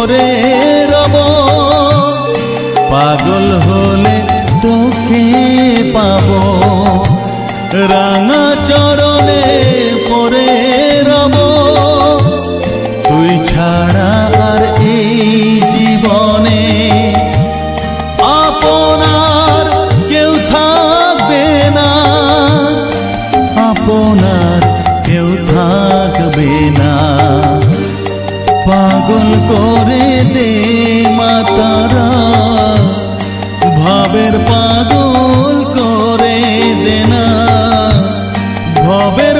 পরে রব। পাগল হলে তোকে পাব। রাঙা চরণে